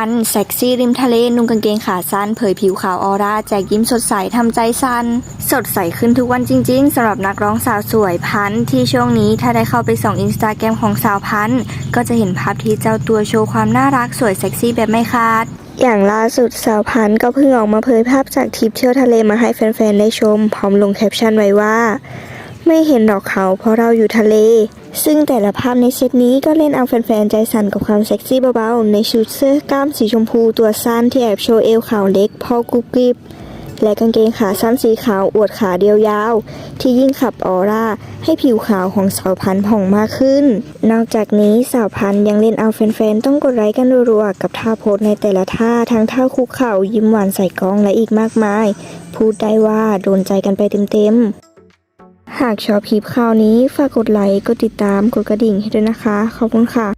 ันเซ็กซี่ริมทะเลนุ่งกางเกงขาสั้นเผยผิวขาวออร่าแจกยิ้มสดใสทำใจสันสดใสขึ้นทุกวันจริงๆสำหรับนักร้องสาวสวยพันที่ช่วงนี้ถ้าได้เข้าไปส่องอินสตาแกรมของสาวพันก็จะเห็นภาพที่เจ้าตัวโชว์ความน่ารักสวยเซ็กซี่แบบไม่คาดอย่างล่าสุดสาวพันก็เพิ่งออกมาเผยภาพจากทริปเที่ยวทะเลมาให้แฟนๆได้ชม พร้อมลงแคปชั่นไว้ว่า ไม่เห็นดอกเขาเพราะเราอยู่ทะเล ซึ่งแต่ละภาพในเซตนี้ก็เล่นเอาแฟนๆ ใจสั่นกับความเซ็กซี่เบาๆ ในชุดเสื้อกล้ามสีชมพูตัวสั้นที่แอบโชว์เอวขาวเล็กพอกรุบกริบและกางเกงขาสั้นสีขาวอวดขาเดียวยาว ที่ยิ่งขับออร่า ให้ผิวขาวของสาวพันธุ์ผ่องมากขึ้น นอกจากนี้สาวพันธุ์ยังเล่นเอาแฟนๆ ต้องกดไลค์กันรัวๆ กับท่าโพสในแต่ละท่า ทั้งท่าคุกเข่ายิ้มหวานใส่กล้องและอีกมากมาย พูดได้ว่าโดนใจกันไปเต็มๆ หากชอบคลิปข่าวนี้ฝากกดไลค์ กดติดตาม กดกระดิ่งให้ด้วยนะคะ ขอบคุณค่ะ